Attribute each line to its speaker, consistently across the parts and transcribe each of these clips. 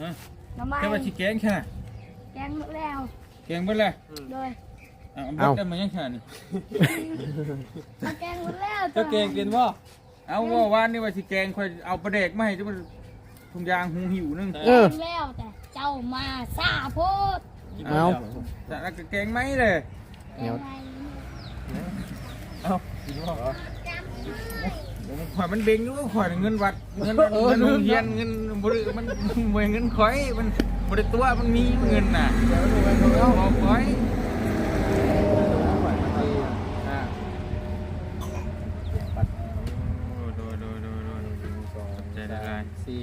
Speaker 1: ฮะ
Speaker 2: หน้ำไม้
Speaker 1: แค่ว่าสิแกงแค่
Speaker 2: แกงหมดแล้ว
Speaker 1: แกงเบิดเลย
Speaker 2: โดย
Speaker 1: อะเอาเบิดได้มายังแค่นี่
Speaker 2: มาแกงหมดแล้ว
Speaker 3: เจ้าเก่งเป็นบ่
Speaker 1: เอาว่าวานนี่ว่าสิแกงค่อยเอาปลาแดกมาให้จังมันทุงยางหูหิวนึง
Speaker 2: แกงแล้วแต่เจ้ามาซาโพด
Speaker 4: เอา
Speaker 1: แต่แล้วก็แกงไหมเลย
Speaker 2: แกงไง
Speaker 3: เอากินบ่
Speaker 1: ข่อยมันเบ่งอยู่ข่อยเงินวัดเงินเงินโรงเรียนเงินบริมันมันเงินข่อยมันบริตัวมันมีเงินน่ะเอาบอกข่อยอ่าโอ้โดยโดยโดยโดย
Speaker 3: สอง
Speaker 1: ใจละลาย
Speaker 3: สี่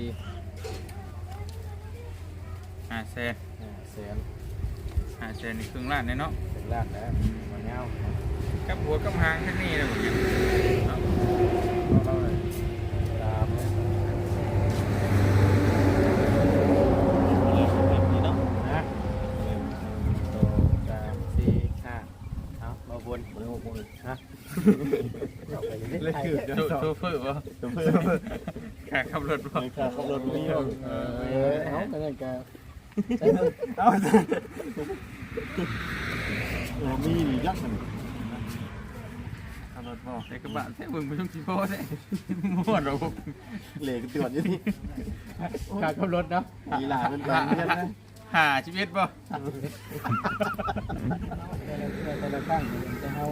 Speaker 1: ห้าแสน
Speaker 3: ห้าแสน
Speaker 1: ห้าแสนนี่ครึ่งล้านแน่เนาะ
Speaker 3: เป็นล้านแล้วมันเงา
Speaker 1: กับหัวกับหางแค่นี้เลยผมเนี่ย เนาะ
Speaker 3: เราเราเลยตามนี่เนาะนะหนึ่งสามสี่ห้าเอามาวนมาวนฮะเอาไปเรื่อ
Speaker 1: โชเฟอร์ป่ะโชเฟอร์ขาขับรถป่ะ
Speaker 3: ไม่ค่ะขับรถมีหรอก
Speaker 1: เอ
Speaker 3: อ
Speaker 1: อ
Speaker 3: อเอาไปเลยแก
Speaker 4: เอา
Speaker 3: เออมีนี่ยักษ์มัน
Speaker 1: บรถป่ะแต่กระบะแท้มึงไม่ต้องขี่พ่อแท้มั่วหรอก
Speaker 3: เหล็กตรวจอยู่นี่
Speaker 4: ขาขับรถเนาะ
Speaker 3: มีหลานเป็นแบบนี้นะ
Speaker 1: หาชีวิตป่ะ
Speaker 4: แต่ละครั้งจะเอา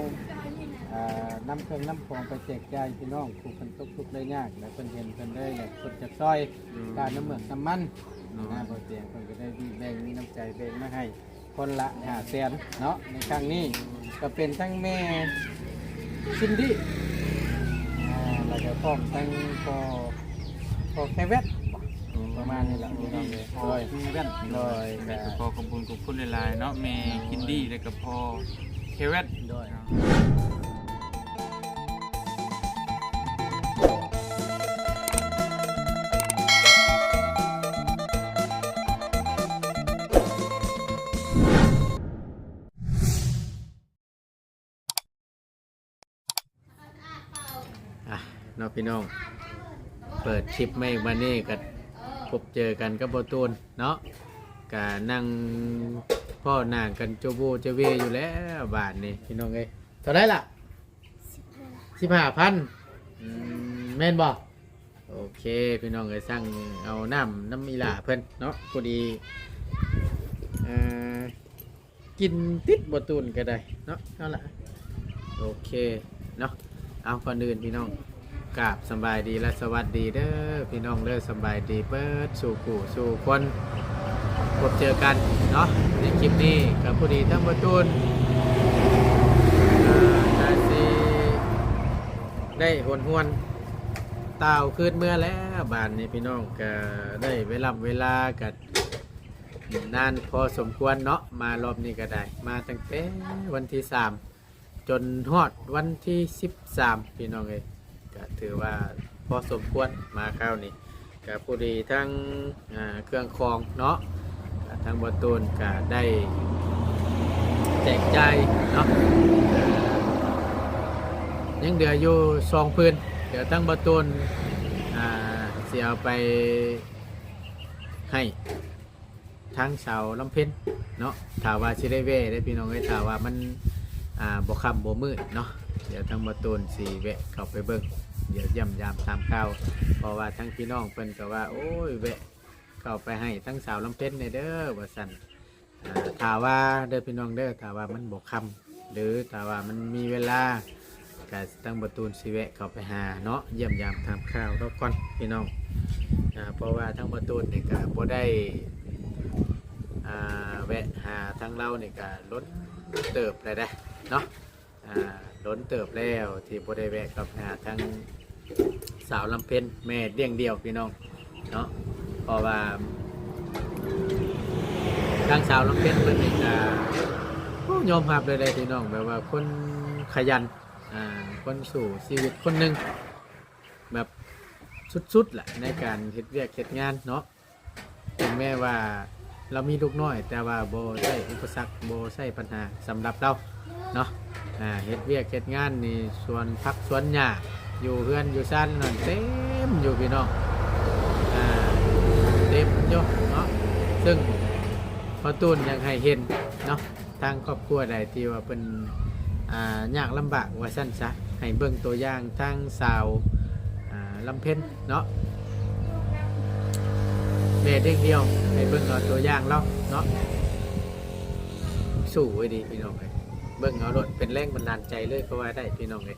Speaker 4: อ่านำเครื่องนำของไปแจกจ่ายพี่น้องผู้คนตกทุกข์ได้ยากและเพิ่นเห็นเพิ่นได้อยากสดจากซอยการน้ำเหมือกน้ำมันนะบ่เตียงเพิ่นก็ได้แบ่งมีน้ำใจแบ่งมาให้คนละ5แสนเนาะในครั้งนี้ก็เป็นทั้งแม่ ซินดี้อ่าแล้วก็พร้อมทั้งพอพอแคเวตประมาณนี้แหละพี่น้องเลยโดย
Speaker 3: มีแว่น
Speaker 4: โดย
Speaker 1: แต่ก็พอขอบคุณขอบคุณหลายๆเนาะแม่คินดี้แล้วก็พอเคเวต
Speaker 4: โดย เน้องพี่น้อง เปิดคลิปไม่มานี่ก็พบเจอกันกับโบตูนเนาะกะนั่งพ่อหนางกันโจโบเจเวอยู่แล้วบาทนี่พี่น้องเอ้ยเท่าไรล่ะสิบห้าพันแม่นบอกโอเคพี่น้องเอ้ยสั่งเอาน้ำน้ำอีหลาเพิ่นเนาะพอดีเอ่อกินติดโบตูนก็ได้เนาะเอาละโอเคเนาะเอาก่อนอื่นพี่น้อง กราบสบายดีและสวัสดีเด้อพี่น้องเด้อสบายดีเปิดสู่กูสู่คนพบเจอกันเนาะในคลิปนี้กับผู้ดีทั้งประตูนนาซีได้หวนหวนเต่าคืนเมื่อแล้วบานนี้พี่น้องก็ได้เวลาเวลากับนานพอสมควรเนาะมารอบนี้ก็ได้ มาตั้งแต่วันที่สามจนฮอดวันที่13พี่น้องเอ้ย ก็ถือว่าพอสมควรมาคราวนี้ก็ผู้ดีทั้งเครื่องคองเนาะทั้งบอตูนก็ได้แจกใจเนาะยังเดืออยู่สองพื้นเดี๋ยวทั้งบอตูนเสียไปให้ทั้งสาวลำเพ็ญเนาะถาว่าชิได้เว่ได้พี่น้องเอ้ถาว่ามันอ่าบกคำบมืดเนาะ เดี๋ยวทั้งมาตูนสีแวะเข้าไปเบิ่งเดี๋ยวย่ำยามตามข่าวเพราะว่าทั้งพี่น้องเพิ่นก็ว่า โอ้ยแวะเข้าไปให้ทั้งสาวลำเพ็ญในเด้อว่าสันอ่าถามว่าเด้อพี่น้องเด้อถามว่ามันบกคำหรือถามว่ามันมีเวลาก็ทั้งประตูนสีแวะเข้าไปหาเนาะเยี่ยมยามตามข่าวรบก่อนพี่น้องอ่าเพราะว่าทั้งประตูนนี่ก็บ่ได้อ่าแวะหาทั้งเรานี่ก็ลดเติบเลยได้เนาะ อ่าล้นเติบแล้วที่บริเวณกับหาทั้งสาวลำเพ็ญแม่เลี้ยงเดียวพี่น้องเนาะเพราะว่าทางสาวลำเพ็ญมันนี่ก็โอ้ยอมรับเลยเลยพี่น้องแบบว่าคนขยันอ่าคนสู่ชีวิตคนหนึ่งแบบสุดๆแหละในการเฮ็ดเวียกเฮ็ดงานเนาะถึงแม้ว่าเรามีลูกน้อย แต่ว่าโบใช่อุปสรรคโบใช่ปัญหาสำหรับเราเนาะ อ่าเฮ็ดเวียกเฮ็ดงานนี่ส่วนพักส่วนหญ้าอยู่เพื่อนอยู่ซ่านนั่นเต็มอยู่พี่น้องอ่าเต็มอยู่เนาะซึ่งพอตูนยังให้เห็นเนาะทางครอบครัวใดที่ว่าเป็นอ่ายากลำบากว่าสั้นซะให้เบิ่งตัวอย่างทางสาวอ่าลำเพ็ญเนาะแม่เด็กเดียวให้เบิ่งเอาตัวอย่างเราเนาะสู้ไว้ดีพี่น้อง บิ่งเอารถเป็นแรงบันดาลใจเลยก็ว่าได้พี่น้องเลย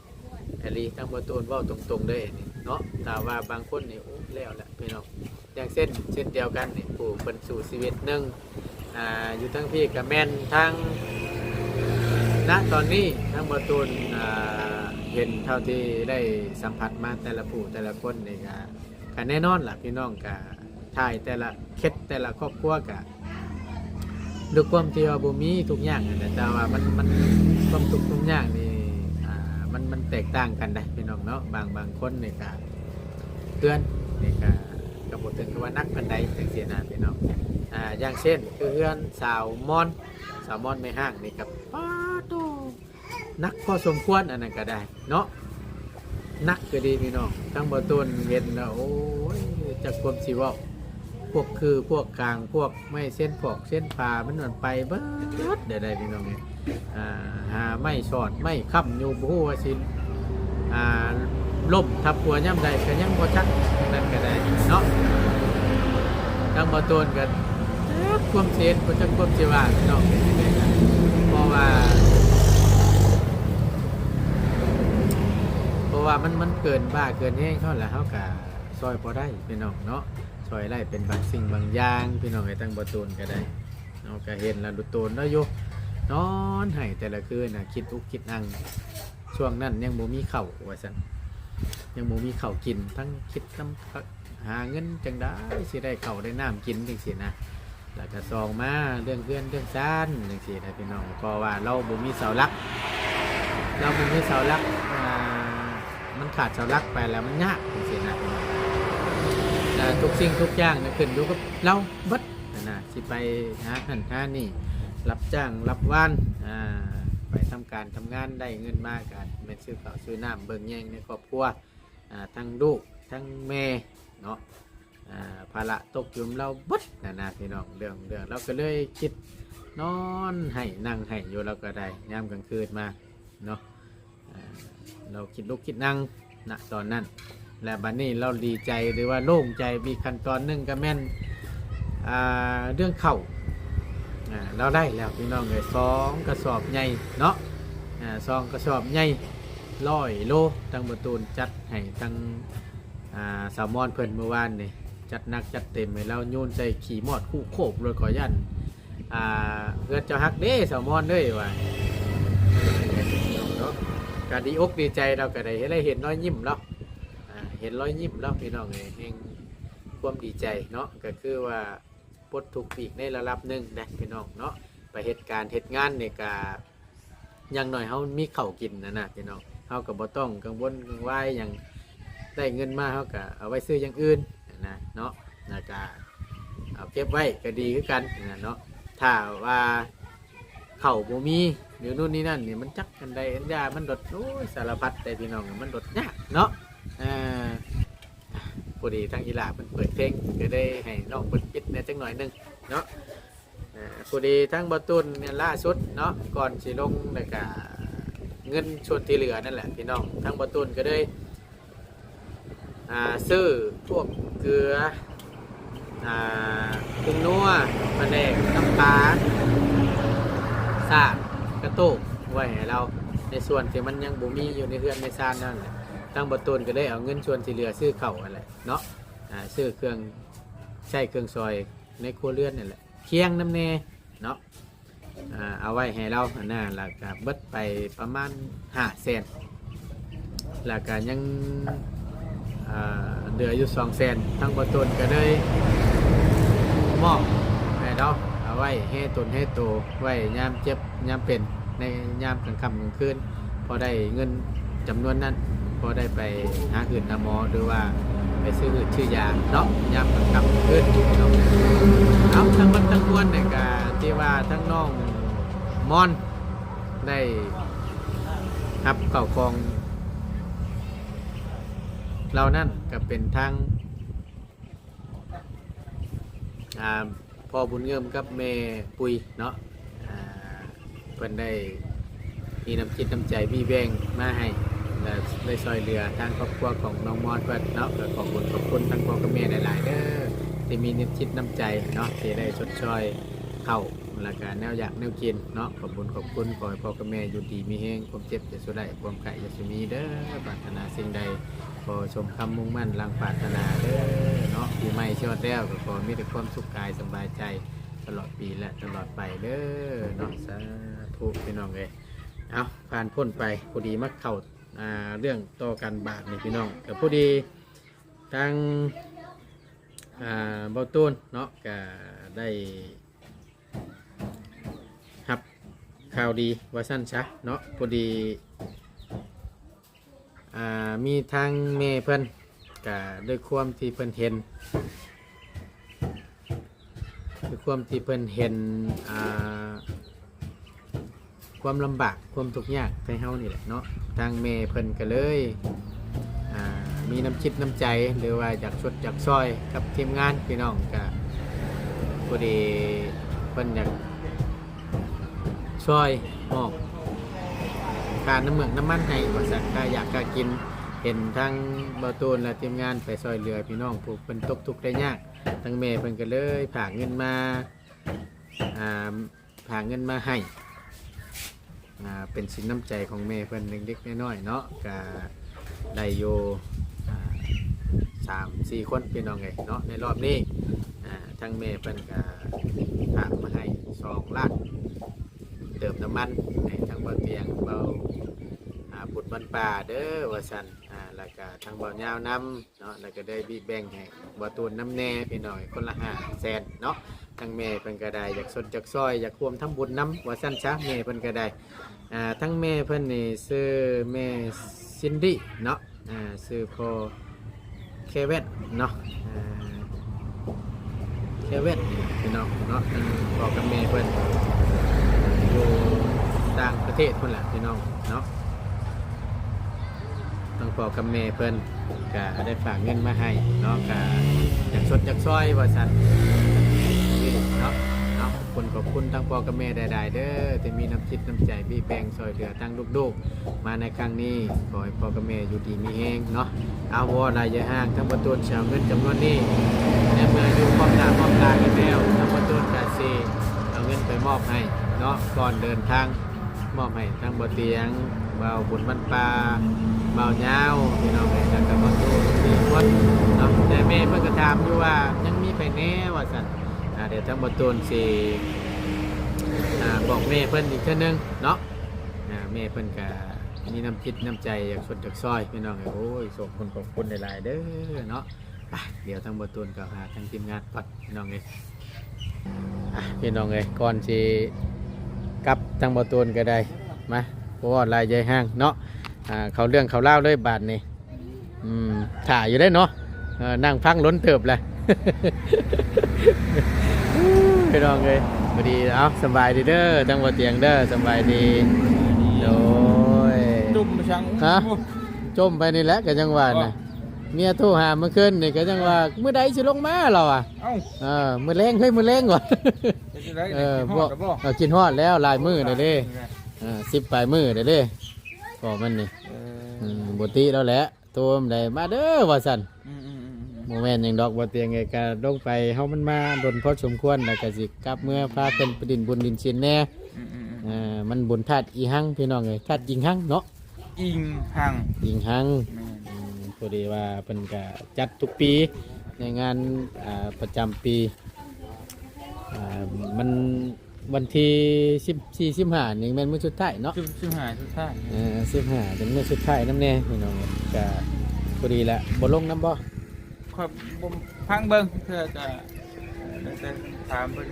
Speaker 4: แอลีทั้งบตูนว่าตรงๆเลยนี่เนาะแต่ว่าบางคนนี่โอ้แล้วแหละพี่น้องอย่างเส้นเส้นเดียวกันนี่ผู้เป็นสู่ชีวิตหนึ่งอ่าอยู่ทั้งพี่กับแมนทั้งณตอนนี้ทั้งบตูนอ่าเห็นเท่าที่ได้สัมผัสมาแต่ละผู้แต่ละคนนี่ก็ก็แน่นอนล่ะพี่น้องก็ถ่ายแต่ละเคล็ดแต่ละครอบครัวก็ ด้วยความที่ว่าบ่มีทุกอย่างนั่นแหละแต่ว่ามันมันความทุกข์ทุกอย่างนี่อ่ามันมันแตกต่างกันได้พี่น้องเนาะบางบางคนนี่ก็เพื่อนนี่ก็ก็บ่ถึงกับว่านักปานใดจังซี่นะพี่น้องอ่าอย่างเช่นคือเพื่อนสาวมอนสาวมอนไม่ห้างนี่ครับป้าโตนักพอสมควรอันนั้นก็ได้เนาะนักก็ดีพี่น้องทั้งบต้นเห็นแล้วโอ้ยจากความสิเว่า วกคือพวกกลางพวกไม่เส้นผอกเส้นผ่ามันมันไปเบิดเดี๋ยวได้พี่น้องเนี่ยอ่าหาไม่สอดไม่ค้ำอยู่บูว่าสิอ่าล่มทับหัวย่ำใดก็ยังบ่ชักนั่นก็ได้เนาะทางบอตูนกันความเสียนมันจะความเสียว่าพี่น้องเพราะว่าเพราะว่ามันมันเกินบ้าเกินแห้งเขาแหละเขากะซอยพอได้พี่น้องเนาะ ซอยได้เป็นบางสิ่งบางอย่างพี่น้องให้ตั้งบอตูนก็ได้เราก็เห็นแล้วดูตูนแล้วยู่นอนให้แต่ละคืนนะคิดอุกคิดอังช่วงนั้นยังโมมีเข่าวว่าสันยังโมมีเข่าวกินทั้งคิดทั้งหาเงินจังได้สิได้เข่าวได้น้ำกินจังสินะแล้วก็ซองมาเรื่องเพื่อนเรื่องซ่านจังสินะพี่น้องเพราะว่าเราบ่มีเสาหลัก เราบ่มีเสาหลักอ่ามันขาดเสาหลักไปแล้วมันยากจังซี่ ทุกสิ่งทุกอย่างนะขึ้นอยู่กับเราเบัดนะนะสิไปหาหันหานี่ รับจ้างรับว่านอ่าไปทำการทำงานได้เงินมากกันแม่นซื้อข้าวซื้อน้ำเบิ่งแย่งในครอบครัวอ่าทั้งลูกทั้งแม่เนาะอ่าภาระตกอยุ่มเราเบัดนะนะพี่น้องเรื่องเรื่องเราก็เลยคิดนอนให้นั่งให้อยู่เราก็ได้ยามกลางคืนมาเนาะอ่าเราคิดลุกคิดนั่งณตอนนั้น และบัดนนี้เราดีใจหรือว่าโล่งใจมีขั้นตอนหนึ่งก็แม่นเรื่องเข่าอ่าเราได้แล้วพี่น้องเลยสองกระสอบใหญ่เนาะสองกระสอบใหญ่ร้อยโลตั้งประตูจัดให้ตั้งสามอนเพิ่นเมื่อวานนี่จัดหนักจัดเต็มให้เราโยนใส่ขี่มอดคู่โคบเลยขอยันอ่าเพื่อนจะฮักเด้สามอนเด้ว่ะการดีอกดีใจเราก็ได้เห็นได้เห็นรอยยิ้มแล้วอ่าเห็นรอยยิ้มแล้วพี่น้องเลยเองความดีใจเนาะก็คือว่าปลดทุกข์อีกในระดับหนึ่งนะพี่น้องเนาะไปเหตุการณ์เหตุงานเนี่ยกะอย่างหน่อยเขามีเข่ากินนะนะพี่น้องเขากับบ่ต้องกังวลกังวายอย่างได้เงินมาเขาก็เอาไว้ซื้ออย่างอื่นนะเนาะนะกะเอาเก็บไว้ก็ดีคือกันนะเนาะถ้าว่าเข่าบ่มีหรือนู่นนี่นั่นเนี่ยมันจักกันได้อันยามันดดโอ้ยสารพัดแต่พี่น้องมันดดยากเนาะอ่า อดีทางอีหลาเพิ่นเปิดเพลงก็ได้ให้น้องเปิดปิดเนี่ยจังหน่อยหนึงเนาะอ่าพอดีทั้งบอตุนเนี่ยล่าสุดเนาะก่อนสิลงแล้วก็เงินชวนที่เหลือนั่นแหละพี่น้องทั้งบอตุนก็ได้อ่าซื้อพวกเกลืออ่าปรุงนัวมะแดกน้ำปลาสาดกระตุกไว้ให้เราในส่วนที่มันยังบ่มีอยู่ในเรือนในซานนั่นแหละทางบตูนก็ได้เอาเงินชวนที่เหลือซื้อเข่าอะไร เนาะอ่าซื้อเครื่องใช้เครื่องซอยในครัวเรือนนี่แหละเคียงน้ำเนเนาะเอาไว้ให้เราอันน่ะแล้วก็เบิดไปประมาณห้าแสนแล้วก็ยังเหลืออยู่สองแสนทางบตูนก็ได้มอบให้เราเอาไว้ให้ตนให้โตไว้ยามเจ็บยามเป็นในยามกลางค่ำกลางคืนพอได้เงินจำนวนนั้น พอได้ไปหาอื่นหาหมอหรือว่า ไปซื้ออื่นชื่อยาเนาะยามกลับขึ้นเนาะเอาทั้งหมันทั้งมวลในการที่ว่าทั้งน้องมอนได้รับเก่าของเรานั่นก็เป็นทางพ่อบุญเงิมกับแม่ปุยเนาะเพิ่นได้มีน้ำจิตน้ำใจมีแบ่งมาให้ ได้ซอยเหลือทางครอบครัวของน้องมอดเพิ่นเนาะก็ขอบคุณขอบคุณทางพ่อกับแม่หลายๆเด้อที่มีน้ำจิตน้ำใจเนาะที่ได้ชดเชยเข้าแล้วก็แนวอยากแนวกินเนาะขอบคุณขอบคุณขอให้พ่อกับแม่อยู่ดีมีแห้งความเจ็บจะสุดได้ความไก่จะสุมีเด้อปรารถนาสิ่งใดขอชมคำมุ่งมั่นลังปรารถนาเด้อเนาะปีใหม่ชอดแล้วก็ขอมีแต่ความสุขกายสบายใจตลอดปีและตลอดไปเด้อเนาะสาธุพี่น้องเลยเอาผ่านพ้นไปพอดีมักเข้า อ่าเรื่องต่อกันบาทนี่พี่น้องแต่พอดีทางอ่าเบาตูนเนาะก็ได้รับข่าวดีว่าสั้นซะเนาะพอดีอ่ามีทางเมเพิ่นก็ด้วยความที่เพิ่นเห็นด้วยความที่เพิ่นเห็นอ่าความลำบากความทุกข์ยากในเฮานี่แหละเนาะ ทางเมเพิ่นก็เลยมีน้ำจิตน้ำใจหรือว่าอยากชดอยากซอยกับทีมงานพี่น้องก็พอดีเพิ่นอยากซอยมอบการน้ำเมืองน้ำมันให้บริษัทก็อยากก็กินเห็นทั้งเบาตูนและทีมงานไปซอยเรือพี่น้องผูกเป็นตกทุกได้ยากทั้งเมย์เพิ่นก็เลยผ่าเงินมาอ่าเงินมาให้ อ่าเป็นสินน้ำใจของเมย์เพิ่นเล็กๆน้อยๆเนาะก็ได้โยอ่าสามสี่คนพี่น้องไงเนาะในรอบนี้อ่าทั้งเมย์เพิ่นก็ผากมาให้สองล้านเติมน้ำมันให้ทั้งเบาเตียงเบาอ่าปุดบันป่าเด้อว่าสันอ่าแล้วก็ทั้งเบายาวน้ำเนาะแล้วก็ได้บีแบ่งให้เบาตูนน้ำแน่พี่น้อยคนละห้าแสนเนาะทั้งแม่เพิ่นก็ได้อยากสนจากซอยอยากควมทำบุญน้ำว่าสันซะแม่เพิ่นก็ได้ อ่าทั้งแม่เพิ่นนี่ซื้อแม่ซินดี้เนาะอ่าซื้อพอเคเวตเนาะอ่าเคเวตนี่พี่น้องเนาะทั้งพ่อกับแม่เพิ่นอยู่ต่างประเทศคนแหละพี่น้องเนาะต้องพอกับแม่เพิ่นก็ได้ฝากเงินมาให้เนาะก็อยากสดอยากซอยว่าสัน คุณขอบคุณทั้งพ่อกับแม่ใดๆเด้อที่มีน้ำจิตน้ำใจพี่แปงซอยเหลือทั้งลูกๆ มาในครั้งนี้ขอให้พ่อกับแม่อยู่ดีมีแห้งเนาะเอาวอลายยาห้างทั้งประตูชาวเงินจำนวนนี้ในเมื่ออยู่พร้อมหนาพร้อมตากันแล้วทั้งประตูกาซีเอาเงินไปมอบให้เนาะก่อนเดินทางมอบให้ทั้งบ่เตียงเบาบุญบ้านปลาเบาเงาพี่น้องเลยแล้วก็บ่ตูมีคนเนาะแต่แม่เพิ่นก็ถามอยู่ว่ายังมีไปแน่ว่าซั่น อ่าเดี๋ยวทั้งบ่ตูนสิอ่าบอกแม่เพิ่นอีกเทื่อนึงเนาะอ่าแม่เพิ่นก็มีน้ำจิตน้ำใจอยากสนจากซอยพี่น้องเอ้ยโอ้ยส่งคนขอบคุณหลายๆเด้อเนาะไปเดี๋ยวทั้งบ่ตูนก็หาทั้งทีมงานก่อนพี่น้องเอ้ยพี่น้องเอ้ยก่อนสิกลับทางบอตูนก็ได้มาเพราะว่าลายใหญ่ห้างเนาะอ่าเขาเรื่องเขาเล่าเลยบาทนี่อืมถ่ายอยู่ได้เนาะนั่งฟังล้นเติบเลย พี่น้องเอ้ยพอดีเอาสบายดีเด้อทางบอเตียงเด้อสบายดีโดย
Speaker 1: จุ่มชัง
Speaker 4: ฮะจมไปนี่แหละก็จังหวะนะเมียโทรหาเมื่อคืนนี่ก็จังว่าเมื่อใดสิลงมาเราอะ
Speaker 1: เอ้า
Speaker 4: เออมือแรงเฮ้ยมือแรงก่อน
Speaker 1: เป็นจังได
Speaker 4: เออ
Speaker 1: พ
Speaker 4: พ
Speaker 1: ว
Speaker 4: ว
Speaker 1: ก
Speaker 4: ก
Speaker 1: กับบ่
Speaker 4: เรากินฮอดแล้วลายมือเด้อเด้เออสิบปลายมือเด้อเด้ก็มันนี่
Speaker 1: เออ
Speaker 4: อืมบติแล้วแหละโทรมได้มาเด้อว่าซั่น
Speaker 1: อืมอืมอืมอืม
Speaker 4: โมแม่นหยังดอกบ่เตียงไงก็ลงไปเฮามันมาดนพอสมควรแล้วก็สิกลับเมื่อพาเพิ่นไปดินบุญดินชินแน่
Speaker 1: อืมอืมอืม
Speaker 4: เออมันบุญธาตุอีหังพี่น้องเอ้ยธาตุยิงหังเนาะ
Speaker 1: อิงหัง
Speaker 4: ยิงหัง
Speaker 1: แม่น
Speaker 4: อืมพอดีว่าเพิ่นก็จัดทุกปีในงานอ่าประจำปีอ่ามันวันที่ 14 15นี่แม่นมื้อสุดท้ายเนาะ
Speaker 1: จุ่มจุ่มหายทุกท่าน
Speaker 4: เออ15เป็นมื้อสุดท้ายนำแน่พี่น้องก็พอดีละบ่ลงน้ำบ่
Speaker 1: ขอบบ่พังเบิ่งเพื่อจะจะถามเพิ่น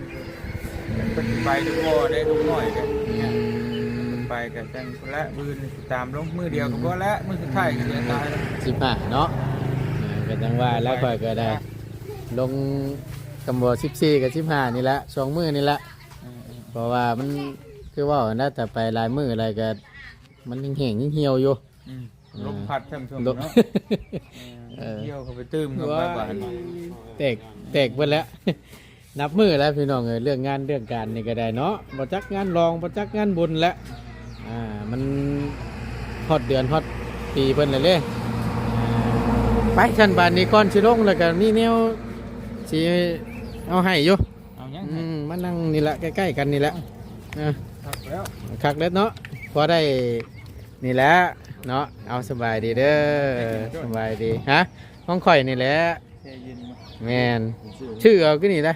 Speaker 1: เพิ่นไปดูบ่ได้ลูกน้อยเด้อเนี่ยเพิ่นไปกับจังพุ่นละมื้อนี้สิตามลงมือเดียวก็บ่ละมื้อสุดท้ายก็จะตายแล้ว
Speaker 4: 15เนาะเออก็จังว่าแล้วค่อยก็ได้ ลงกำบ่14กับ15นี่ละสองมื้อนี่ละ
Speaker 1: อืมอืม
Speaker 4: เพราะว่ามันคือว่านะแต่ไปหลายมื้ออะไรก็มันยังแห้งยังเหี่ยวอยู่
Speaker 1: อืม ลมพัดช่ำๆ
Speaker 4: ลบ
Speaker 1: เนาะ
Speaker 4: เออ
Speaker 1: เที่ยวเข้าไปตื้มเข้าไป
Speaker 4: ว้า
Speaker 1: บ้าน
Speaker 4: ยแตกแตกไปแล้ว นับมือแล้วพี่น้องเอ้ยเรื่องงานเรื่องการนี่ก็ได้เนาะบ่จักงานรองบ่จักงานบุญแล้วอ่ามันฮอดเดือนฮอดปีเพิ่นเลยเลยอ่าไปชั้นบานนี้ก่อนสิลงแล้วก็มีแนวสิเอาให้อยู่
Speaker 1: เอายัง
Speaker 4: อืมมานั่งนี่แหละใกล้ๆกันนี่แหละเออ
Speaker 1: ครับแล้ว
Speaker 4: คักเล็ดเนาะพอได้นี่แหละ เนาะเอาสบายดีเด้อสบายดีฮะห้องข่อยนี่แหละ
Speaker 1: แช่เย็นมา
Speaker 4: แมนชื่อเอาก็นี่นะ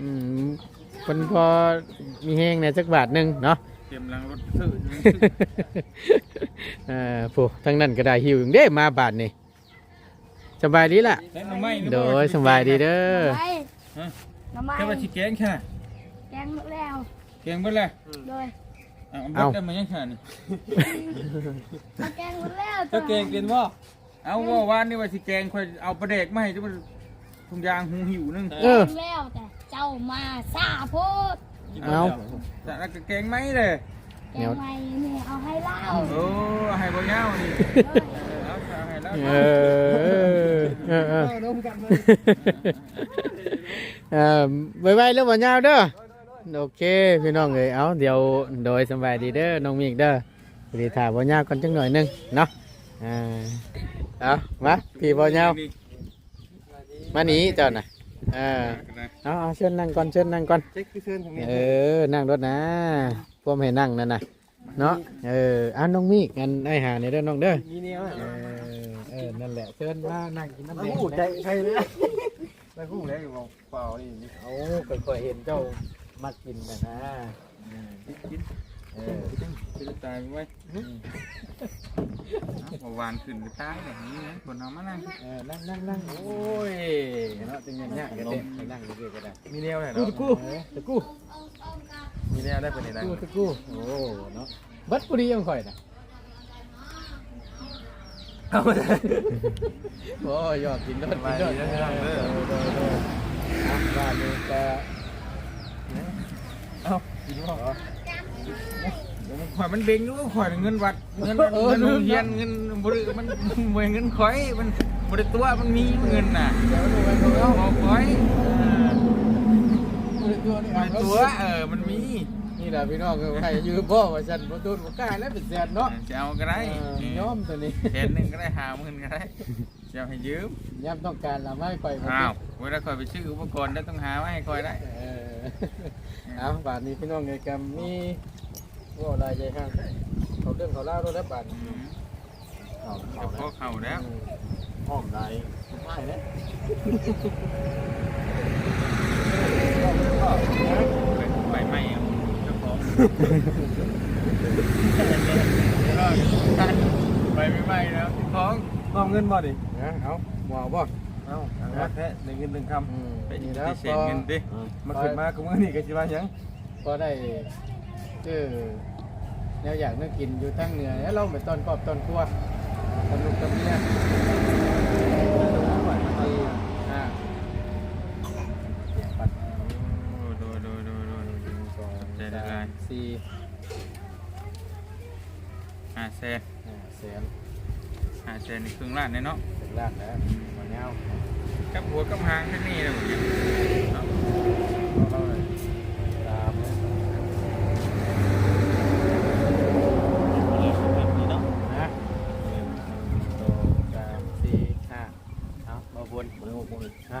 Speaker 4: อืมคนพอมีแห้งในจักบาทหนึ่งเนาะ
Speaker 1: เตรียมล้างรถซื้อ
Speaker 4: เอ่าผู้ทั้งนั้นก็ได้หิวเด้มาบาทนี่สบายดีล่ะ
Speaker 1: แล้วหน่อไม้นี่
Speaker 4: โดยสบายดีเด้อ
Speaker 2: ไป
Speaker 1: ฮะ
Speaker 2: น้ำไม้
Speaker 1: แค่ว่าสิแกงแค่
Speaker 2: แกงหมดแล้ว
Speaker 1: แกงเบิดเลย
Speaker 2: โดย
Speaker 1: เอาเอาเบิดได้มายังแค่นี่
Speaker 2: มาแกงหมดแล้ว
Speaker 1: เจ้าแกงกินบ่เอาว่าวานนี่ว่าสิแกงค่อยเอาปลาแดกมาให้ทุกทุงยางหูหิวนึง
Speaker 4: เออ
Speaker 2: แกงแล้วแต่เจ้ามาซาโพด
Speaker 4: เอา
Speaker 1: แต่แล้วก็แกงไหมเลย
Speaker 2: แกงไม่นี่เอาให้เล่า
Speaker 1: โอ้ให้บ่ยาวนี่เออเอาเอาให้แล้ว
Speaker 4: เออเออเออ
Speaker 3: ดมกันเลย
Speaker 4: เออไว้ไว้เรื่องบ่ยาวเด้อ โอเคพี่น้องเอ้ยเอาเดี๋ยวโดยสบายดีเด้อน้องมีกเด้อพอดีถ่ายบ่ยาวก่อนจังหน่อยหนึงเนาะอ่าเอามาพี่บ่ยาวมาหนีเจ้าน่ะเออเอาเอาเชิญนั่งก่อนเชิญนั่งก่อน
Speaker 3: เจ๊คือเชิญทางนี้
Speaker 4: เออนั่งรถนะพวกให้นั่งนั่นน่ะเนาะเอออะน้องมีกงั้นไอ้หานี่เด้อน้องเด้อ
Speaker 3: มีแนว
Speaker 4: เออเออนั่นแหละเชิญมานั่งกินน้ำแดง
Speaker 3: หูใจใครเลยแล้วหูแล้วอยู่เปล่านี่
Speaker 4: เอาค่อยๆเห็นเจ้า มากินนะนะเออ
Speaker 1: จะตายไว้เอาวานขึ้นไปตายแบบนี้นะคนเอามานั่ง
Speaker 4: เออนั่งนั่งนั่งโอ้ยเนาะจึงอย่างเงี้ยก็ได้ไปนั่งเรื่อยๆก็ได้
Speaker 3: มีแนวไหนเนาะ
Speaker 4: ตะกู้ตะกู้
Speaker 3: มีแนวได้เป็นไหน
Speaker 4: กู้ตะกู้โอ้เนาะบัดปุรียังค่อยนะ
Speaker 3: เอาไป
Speaker 4: โอ้ยยอดกินยอด
Speaker 3: มา
Speaker 4: กินย
Speaker 3: ดี
Speaker 4: อด
Speaker 3: นะพี่น้องเด้อ
Speaker 4: บ้านนี้ก็
Speaker 3: เอ้ากินบ่
Speaker 1: ข่อยมันเบ่งอยู่ข่อยเงินวัดเงินเงินโรงเรียนเงินบริมันมวยเงินข่อยมันบริตัวมันมีเงินน่ะ
Speaker 4: เดี๋ยวดูกันดู
Speaker 1: เอา
Speaker 4: เอา
Speaker 1: ข่อย
Speaker 4: ตัวนี้
Speaker 1: บริตัวเออมันมี
Speaker 4: นี่แหละพี่น้องคือใครยืมพ่อว่าฉันบ่ตูนบ่กล้าแล้วเป็นแสนเนาะ
Speaker 1: จะเอาก็ได้
Speaker 4: ยอมตัวนี้
Speaker 1: แสนหนึ่งก็ได้หาหมื่นก็ได้จะเอาให้ยืม
Speaker 4: ย่ำต้องการละไม่ค่อยบ่
Speaker 1: อ้าวเวลาข่อยไปซื้ออุปกรณ์แล้วต้องหาไว้ให้ข่อยได้
Speaker 4: เออเอาบาทนี้พี่น้องไงกัมีว่าอะไรใจห้างเขาเรื่องเขาเล่าด้วยแล้วบาท
Speaker 1: อืม
Speaker 4: เขา
Speaker 1: เฉพาะเข่าแล้ว
Speaker 3: ห้องใดไม่นะ
Speaker 1: ใบไม้เอาเจ้าของใบไม่ไหม้แล้วเจ้าของ
Speaker 3: มอบเงินบ่ดิ
Speaker 4: นะเอาหมอบ่
Speaker 3: เอ้าอันนั้นแท้หนึ่งเงินหนึ่งค
Speaker 4: อืม
Speaker 1: ไป
Speaker 4: นี่
Speaker 1: นี่
Speaker 4: แล้
Speaker 1: แล้วว
Speaker 4: พ
Speaker 1: เสีย
Speaker 4: อ
Speaker 1: เงินดิำ
Speaker 3: มาขึ้นมากูมือนี่ก็สิว่าหยัง
Speaker 4: พอได้ชื่อแนวอยากนึกกินอยู่ทั้งเหนือแล้วเราไปตอนครอบตอนครัวสนุกกับเมียดีอ่าปัด
Speaker 1: โอ้โดยโดยโดยโดย
Speaker 4: หนึ่งสอง
Speaker 1: ใจละ
Speaker 4: สา
Speaker 1: ลาย
Speaker 4: มสี่
Speaker 1: ห้าแสน
Speaker 4: ห้าแสน
Speaker 1: ห้าแสนนี่ครึ่งล้านเลยเนาะ
Speaker 4: ถึง ล้านแล้วมาแนว
Speaker 1: กับหัวกับหางแค่นี้เลยผมเนี่ยเนาะ
Speaker 4: เอาเลยสาม
Speaker 3: นี่เนาะ
Speaker 4: นะหนึ่งสองสามสี่ห้าเอามาบน
Speaker 3: บ่ได้หกโมงเลย
Speaker 4: ฮะ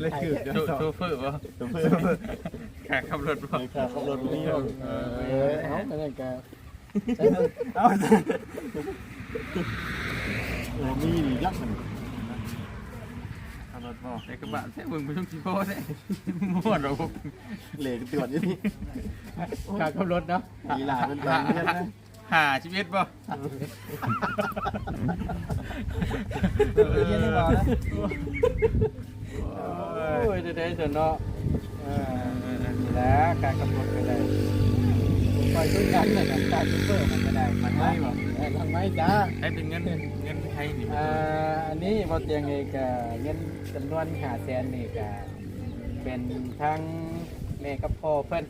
Speaker 3: เลยคือ
Speaker 1: โชโชเฟอร์ป่ะขาขับรถป่ะ
Speaker 3: ค่ะขับรถมีอยู่
Speaker 4: เออเอาไปเลยกัน
Speaker 3: เอาโอ้ มียักษ์มันขับรถบ่
Speaker 1: แต่กระบะแท้เบิ่งไปช่วงที่พ่อแท้ม่วนเราพวก
Speaker 3: เหล็กตรวจอยู่นี่
Speaker 4: ขาขับรถเนาะ
Speaker 3: มีหลานเป็นแบบนี้นะ
Speaker 1: หาชีวิตป่ะ
Speaker 3: เออเย็นได้บ่นะ
Speaker 4: โอ้ยเดี๋ยวเดี๋ยวเนาะเออนี่แหละการขับรถก็ได้คอยช่วยกันเลยนะการช่วยเพิ่มมันก็ได้มันไม่บอกทางไม้จ้า
Speaker 1: ให้เป็นเงินเงินไทยนี่
Speaker 4: อ่าอันนี้บอเตียงเองก็เงินจำนวนหาแสนนี่ก็เป็นทั้งแม่กับพ่อเพิ่น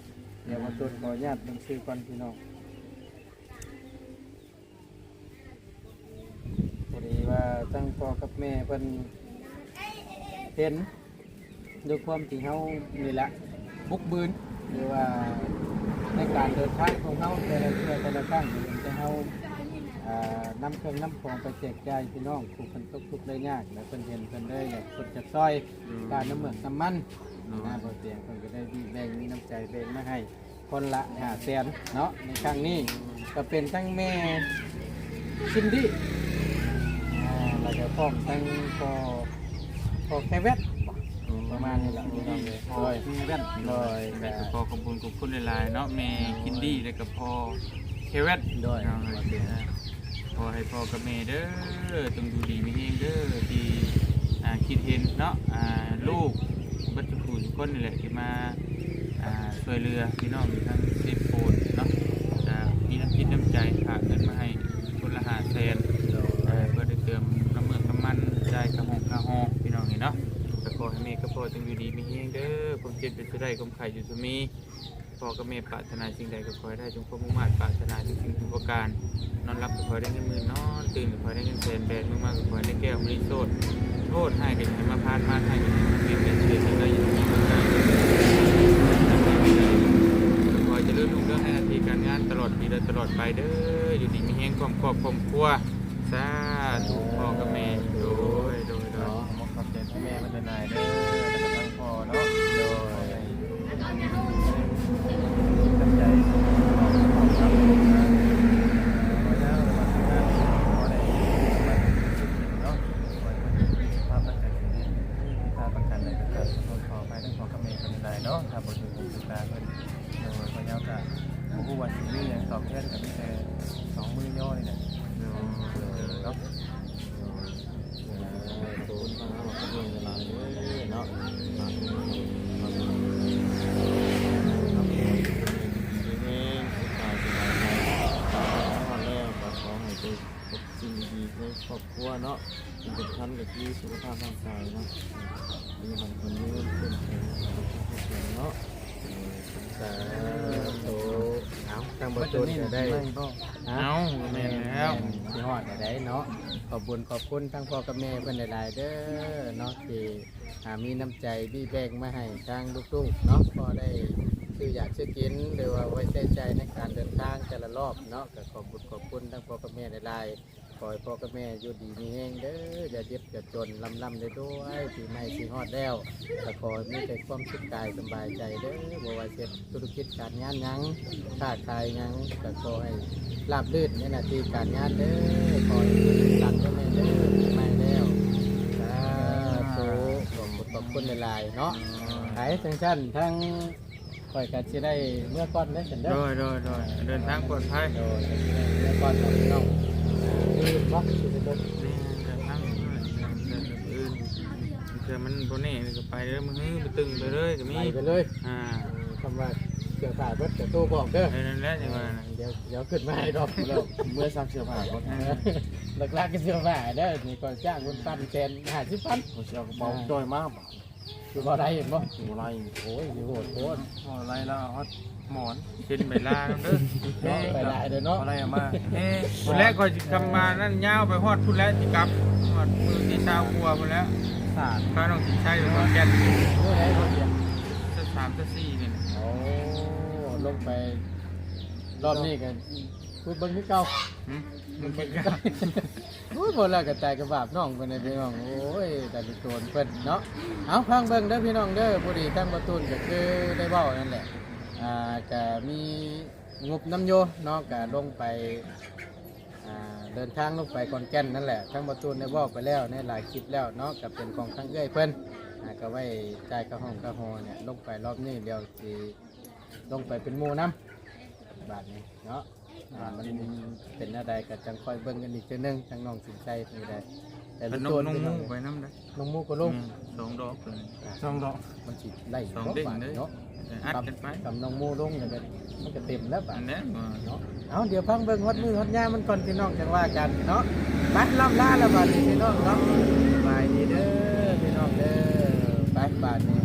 Speaker 4: เดี๋ยวมาตรวจขออนุญาตลงชื่อก่อนพี่น้องพอดีว่าทั้งพ่อกับแม่เพิ่นเห็นด้วยความที่เฮานี่แหละบุกบืน หรือว่าในการเดินทางของเฮาแต่ละเทื่อแต่ละครั้งจะเฮาอ่านำเครื่องน้ำของไปแจกจ่ายพี่น้องผู้คนตกทุกได้ยากแล้วเพิ่นเห็นเพิ่นได้อยากคนจะซอยการน้ำเหมือกน้ำมันนะบ่เสียงเพิ่นก็ได้ดีแบ่งมีน้ำใจแบ่งมาให้คนละ5แสนเนาะในครั้งนี้ก็เป็นทั้งแม่ซินดี้อ่าแล้วก็พร้อมทั้งพอพอแคเวต ประมาณนี้แหละพี่น้องเลยโดยแคเวตโดย
Speaker 1: แล้วก็พอขอบคุณขอบคุณหลายๆเนาะแม่คินดี้แล้วก็พอเคเวต
Speaker 4: โดย
Speaker 1: เอาเลยนะพอให้พ่อกับแม่เด้อต้องดูดีมีเองเด้อที่อ่าคิดเห็นเนาะอ่าลูกบัจจุบันทุกคนนี่แหละที่มาอ่าช่วยเหลือพี่น้องทั้งสิบคนเนาะจะมีน้ำคิดน้ำใจฝากเงินมาให้คนละห้าแสนเอ่อเพื่อได้เติมน้ำเมืองน้ำมันใจกระหอง ขอให้เมย์ก็พ่อจงอยู่ดีมีเฮงเด้อผมเจ็บเป็นสุดได้ผมไข่อยู่สมีพ่อกับเมย์ปรารถนาสิ่งใดก็ขอให้ได้จงพบมุ่งมั่นปรารถนาทุกสิ่งทุกประการ นอนรับก็ขอให้ได้เงินหมื่นนอนตื่นก็ขอให้ได้เงินแสนแบนมากๆก็ขอให้ได้แก้วมริโซดโทษให้กันให้มาพานมาให้กันให้มาเปลี่ยนเป็นเฉยๆเลยอย่างนี้มันได้ขอจะเลื่อนลุ่งเรื่องในนาทีการงานตลอดปีและตลอดไปเด้ออยู่ดีมีเฮงความครอบครอบครัวสาธุพ่อกับแม่
Speaker 4: ที่แม่มันเป็นนายเด้อ สำ
Speaker 5: คัญกับที่สุขภาพร่างกายเนาะมีมันคนนี้มันเป็นแข็งเนาะสาธุเอาทางบทนจะได้
Speaker 1: เอาแม่นแล้ว
Speaker 4: สิฮอดได้เนาะขอบคุญขอบคุณทั้งพ่อกับแม่เพิ่นหลายๆเด้อเนาะที่มีน้ำใจบี้แบ่งมาให้ทางลูกๆเนาะพอได้ซื้ออยากซื้อกินหรือว่าไว้ใช้ใจในการเดินทางแต่ละรอบเนาะก็ขอบคุณขอบคุณทั้งพ่อกับแม่หลายๆ ขอให้พ่อกับแม่อยู่ดีมีแห้งเด้ออย่าเจ็บอย่าจนลำลำได้ด้วยปีใหม่สิฮอดแล้วก็ขอให้มีแต่ความสุขกายสบายใจเด้อบ่ว่าจะธุรกิจการงานหยังค้าขายหยังก็ขอให้ลาบลื่นในหน้าที่การงานเด้อคอยหลังก็ไม่เด้อไม่แล้วสาธุขอบคุณขอบคุณหลายๆเนาะขายทั้งชั้นทั้งคอยกันจะได้เมื่อก่อนได้อฉันเด้
Speaker 1: โด
Speaker 4: อย
Speaker 1: โดยโดยเดินทางปลอดภัย
Speaker 4: โดยเมื่อก่อนของน้อง นี่วักสิเด้อ
Speaker 1: นี่เดินทางเดินเดินอื่นเพื่อมันโบเน่ก็ไปเด้อมึงไปตึงไปเลยก็มี
Speaker 4: ไปไปเลย
Speaker 1: อ่า
Speaker 4: คำว่าเสื้อผ้าเบิดจะโตบอกเด้อ
Speaker 1: ไอ้นั่นแหละจังว่า
Speaker 4: เดี๋ยวเดี๋ยวขึ้นมาให้ดอก
Speaker 5: เมื่อซักเสื้อผ้าก็
Speaker 4: หลักๆก็เสื้อผ้าเด้อนี่ก่อนจ้างคนปั้นแทนหาสิบพัน
Speaker 5: ผมจะเอากระเป๋าจอยมาก
Speaker 4: คือบ่ได้เห็นบ่
Speaker 5: อยู่ไร
Speaker 4: โอ้ยโหดโคตร
Speaker 5: อะไรแล้วฮอต หมอน
Speaker 1: เป็นใบลาเด้อ
Speaker 4: เนาะไปหลายเด้อเนาะ
Speaker 5: อะไรมา
Speaker 1: เอ้คนแรกก็จะกำมานั่นยาวไปฮอดพุ่นแล้วสิกลับฮอดมือที่ชาวครัวพุ่นแล้ว
Speaker 4: สาด
Speaker 1: ข้าน้องสิใช้ไปฮอดแก่น
Speaker 4: เมื่อไหร่บ่เดียว
Speaker 1: สักสามสักสี่นี่นะ
Speaker 4: โอ้ลงไปรอบนี้กันพูดเบิ่งคือเก่า
Speaker 1: หึมึงไปกัน
Speaker 4: โอ้ยบ่แล้วก็ใจกระบาบน้องเพิ่นน่ะพี่น้องโอ้ยแต่ดิโตนเพิ่นเนาะเอาฟังเบิ่งเด้อพี่น้องเด้อผู้ดีทั้งประตูนก็คือได้เว้านั่นแหละ อ่าก็มีงบน้ำโยเนาะก็ลงไปอ่าเดินทางลงไปขอนแก่นนั่นแหละทั้งประตูนได้เว้าไปแล้วในหลายคลิปแล้วเนาะก็เป็นของทั้งเอ้อยเพิ่นอ่าก็ไว้จ่ายกระห้องกระหอเนี่ยลงไปรอบนี้เดี๋ยวสิลงไปเป็นหมู่นํบาทนี้เนาะอ่ามันเป็นอะไรก็จังคอยเบิ่งกันอีกเทื่อนึงทางน้องสินใจนี่ได้แต่
Speaker 1: ข
Speaker 4: ละ
Speaker 1: น
Speaker 4: ตัว
Speaker 1: มนง
Speaker 4: พี่น้
Speaker 1: มู
Speaker 4: อง
Speaker 1: ไปน้ำได้
Speaker 4: น้องมูก็ลง
Speaker 1: สองดอกเลย
Speaker 4: สองดอกมันสิไล่
Speaker 1: สองเด้ง
Speaker 4: บาท
Speaker 1: เลย
Speaker 4: เนาะ
Speaker 1: อัดกันไป
Speaker 4: กับน้องมูลงเนี่ยก็มันก็เต็มแล้วบา
Speaker 1: อั
Speaker 4: ท
Speaker 1: นนี้ว่า
Speaker 4: เนาะเอาเดี๋ยวพังเบิ่งฮอดมือฮอดยามมันก่อนพี่น้องจังว่ากันเนาะไปล่ำลาแล้วบาดนี้พี่น้องเนาะบายดีเด้อพี่น้องเด้อไปบาดนี้